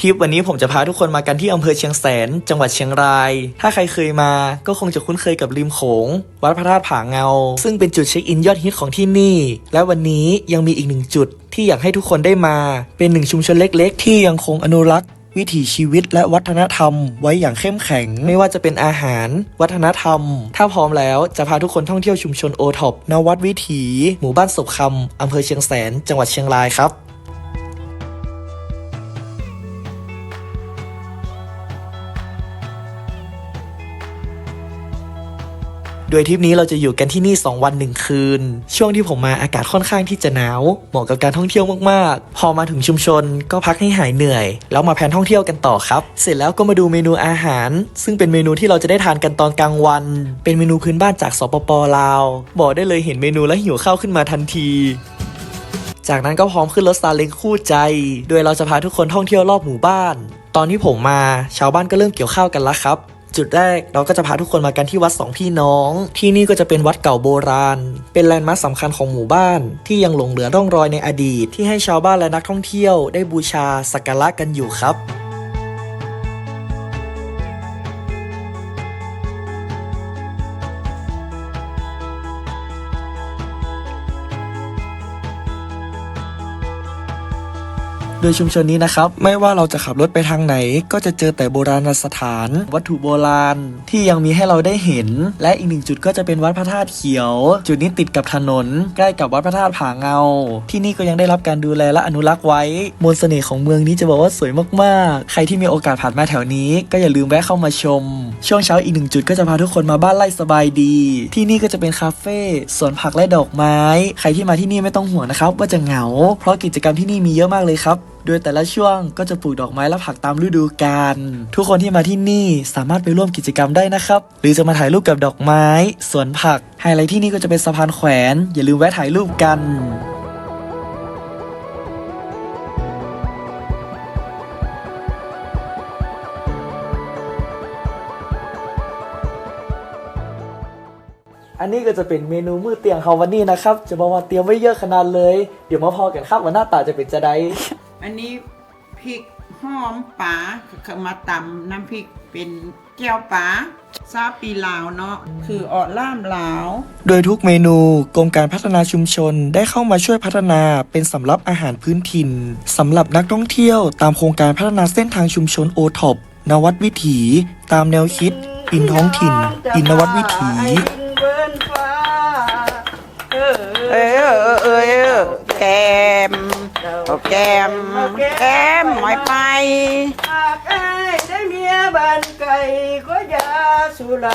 ทริปวันนี้ผมจะพาทุกคนมากันที่อำเภอเชียงแสน จังหวัดเชียงราย ถ้าใครเคยมาก็คงจะคุ้นเคยกับริมโขง วัดพระธาตุผาเงา ซึ่งเป็นจุดเช็คอินยอดฮิตของที่นี่ และวันนี้ยังมีอีกหนึ่งจุดที่อยากให้ทุกคนได้มา เป็นหนึ่งชุมชนเล็ก ๆ ที่ยังคงอนุรักษ์วิถีชีวิตและวัฒนธรรม ไว้อย่างเข้มแข็ง ไม่ว่าจะเป็นอาหาร วัฒนธรรม ถ้าพร้อมแล้วจะพาทุกคนท่องเที่ยวชุมชนโอท็อปนวัดวิถี หมู่บ้านศพคำอำเภอเชียงแสน จังหวัดเชียงรายครับ โดยทริปนี้เราจะอยู่กันที่นี่ 2 วัน 1 คืน ช่วงที่ผมมาอากาศค่อนข้างที่จะหนาว เหมาะกับการท่องเที่ยวมากๆ พอมาถึงชุมชนก็พักให้หายเหนื่อย แล้วมาแพลนท่องเที่ยวกันต่อครับ เสร็จแล้วก็มาดูเมนูอาหาร ซึ่งเป็นเมนูที่เราจะได้ทานกันตอนกลางวัน เป็นเมนูพื้นบ้านจากสปปลาว บอกได้เลยเห็นเมนูแล้วหิวข้าวขึ้นมาทันทีจากนั้นก็พร้อมขึ้นรถซาเล้งคู่ใจ โดยเราจะพาทุกคนท่องเที่ยวรอบหมู่บ้าน ตอนที่ผมมา ชาวบ้านก็เริ่มเกี่ยวข้าวกันแล้วครับ จุดแรกเราก็จะพาทุกคนมากันที่วัดสองพี่น้อง ที่นี่ก็จะเป็นวัดเก่าโบราณ เป็นแลนด์มาร์คสำคัญของหมู่บ้าน ที่ยังหลงเหลือร่องรอยในอดีต ที่ให้ชาวบ้านและนักท่องเที่ยวได้บูชาสักการะกันอยู่ครับ โดยชุมชนนี้นะครับ ไม่ว่าเราจะขับรถไปทางไหน ก็จะเจอแต่โบราณสถาน วัตถุโบราณที่ยังมีให้เราได้เห็น และอีกหนึ่งจุดก็จะเป็นวัดพระธาตุเขียว จุดนี้ติดกับถนน ใกล้กับวัดพระธาตุผาเงา ที่นี่ก็ยังได้รับการดูแลและอนุรักษ์ไว้มนต์เสน่ห์ของเมืองนี้จะบอกว่าสวยมากๆ ใครที่มีโอกาสผ่านมาแถวนี้ ก็อย่าลืมแวะเข้ามาชม ช่วงเช้าอีกหนึ่งจุดก็จะพาทุกคนมาบ้านไร่สบายดี ที่นี่ก็จะเป็นคาเฟ่สวนผักและดอกไม้ ใครที่มาที่นี่ไม่ต้องห่วงนะครับ ว่าจะเหงา เพราะกิจกรรมที่นี่มีเยอะมากเลยครับ โดยแต่ละช่วงก็จะปลูกดอกไม้และผักตามฤดูกาลทุกคนที่มาที่นี่สามารถไปร่วมกิจกรรมได้นะครับ หรือจะมาถ่ายรูปกับดอกไม้ สวนผัก ไฮไลท์ที่นี่ก็จะเป็นสะพานแขวน อย่าลืมแวะถ่ายรูปกันอันนี้ก็จะเป็นเมนูมื้อเตียงเขาวันนี้นะครับ จะบอกว่าเตรียมไว้เยอะขนาดเลย เดี๋ยวมาพอกันครับว่าหน้าตาจะเป็นจะได อันนี้พริกหอมป๋าเขามาตำน้ำพริกเป็นแก้วป๋าซาปีลาวเนาะคือออล่ามลาว โดยทุกเมนูกรมการพัฒนาชุมชนได้เข้ามาช่วยพัฒนาเป็นสำรับอาหารพื้นถิ่นสำหรับนักท่องเที่ยวตามโครงการพัฒนาเส้นทางชุมชนโอท็อปนวัดวิถี ตามแนวคิด อินท้องถิ่น อินนวัดวิถีเออเออเออเออเออแกม เอาแกมแกมหมอยไปหากไอ้ได้เมียบ้านไก่ก็อย่าสุไล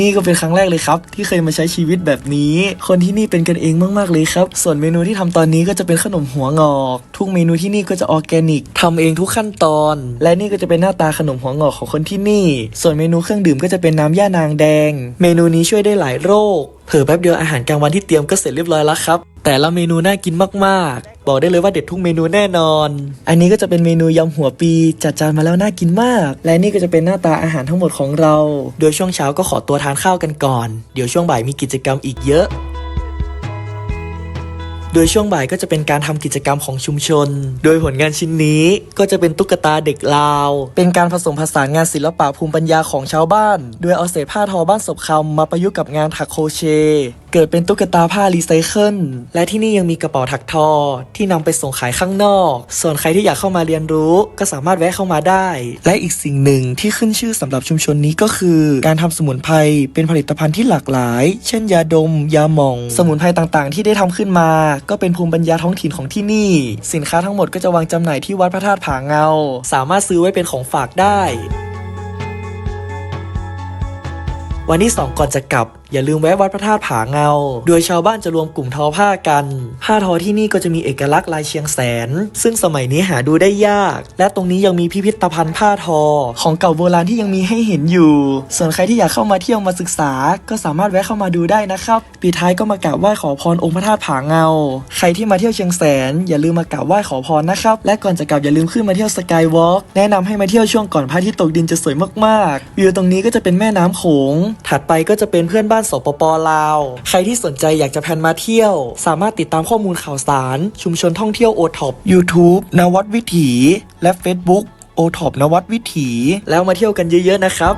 นี่ก็เป็นครั้งแรกเลยครับ ที่เคยมาใช้ชีวิตแบบนี้ คนที่นี่เป็นกันเองมากๆเลยครับ ส่วนเมนูที่ทำตอนนี้ก็จะเป็นขนมหัวงอก ทุกเมนูที่นี่ก็จะออร์แกนิกทำเองทุกขั้นตอน และนี่ก็จะเป็นหน้าตาขนมหัวงอกของคนที่นี่ ส่วนเมนูเครื่องดื่มก็จะเป็นน้ำย่านางแดง เมนูนี้ช่วยได้หลายโรค เผลอแป๊บเดียวอาหารกลางวันที่เตรียมก็เสร็จเรียบร้อยแล้วครับ แต่ละเมนูน่ากินมากๆ บอกได้เลยว่าเด็ดทุกเมนูแน่นอน อันนี้ก็จะเป็นเมนูยำหัวปี จัดจานมาแล้วน่ากินมาก และนี่ก็จะเป็นหน้าตาอาหารทั้งหมดของเรา โดยช่วงเช้าก็ขอตัวทานข้าวกันก่อน เดี๋ยวช่วงบ่ายมีกิจกรรมอีกเยอะโดยช่วงบ่ายก็จะเป็นการทำกิจกรรมของชุมชน โดยผลงานชิ้นนี้ก็จะเป็นตุ๊กตาเด็กลาว เป็นการผสมผสานงานศิลปะภูมิปัญญาของชาวบ้าน โดยเอาเศษผ้าทอบ้านศพคำมาประยุกต์กับงานถักโคเชเกิดเป็นตุ๊กตาผ้ารีไซเคิล และที่นี่ยังมีกระเป๋าถักทอ ที่นำไปส่งขายข้างนอก ส่วนใครที่อยากเข้ามาเรียนรู้ ก็สามารถแวะเข้ามาได้ และอีกสิ่งหนึ่งที่ขึ้นชื่อสำหรับชุมชนนี้ก็คือ การทำสมุนไพรเป็นผลิตภัณฑ์ที่หลากหลาย เช่น ยาดม ยาหม่อง สมุนไพรต่างๆ ที่ได้ทำขึ้นมา ก็เป็นภูมิปัญญาท้องถิ่นของที่นี่ สินค้าทั้งหมดก็จะวางจำหน่ายที่วัดพระธาตุผาเงา สามารถซื้อไว้เป็นของฝากได้วันที่ 2 ก่อนจะกลับอย่าลืมแวะวัดพระธาตุผาเงา โดยชาวบ้านจะรวมกลุ่มทอผ้ากัน ผ้าทอที่นี่ก็จะมีเอกลักษณ์ลายเชียงแสน ซึ่งสมัยนี้หาดูได้ยาก และตรงนี้ยังมีพิพิธภัณฑ์ผ้าทอ ของเก่าโบราณที่ยังมีให้เห็นอยู่ ส่วนใครที่อยากเข้ามาเที่ยวมาศึกษา ก็สามารถแวะเข้ามาดูได้นะครับปิดท้ายก็มากราบไหว้ขอพรองค์พระธาตุผาเงา ใครที่มาเที่ยวเชียงแสน อย่าลืมมากราบไหว้ขอพรนะครับ และก่อนจะกลับอย่าลืมขึ้นมาเที่ยวสกายวอล์กแนะนำให้มาเที่ยวช่วงก่อนพระอาทิตย์ตกดินจะสวยมากๆวิวตรงนี้ก็จะเป็นแม่น้ำโขงถัดไปก็จะเป็นเพื่อนบ้านสปปลาว ใครที่สนใจอยากจะแพนมาเที่ยว สามารถติดตามข้อมูลข่าวสาร ชุมชนท่องเที่ยวโอท็อป YouTube นวัดวิถี และ Facebook โโอท็อปนวัดวิถี แล้วมาเที่ยวกันเยอะๆนะครับ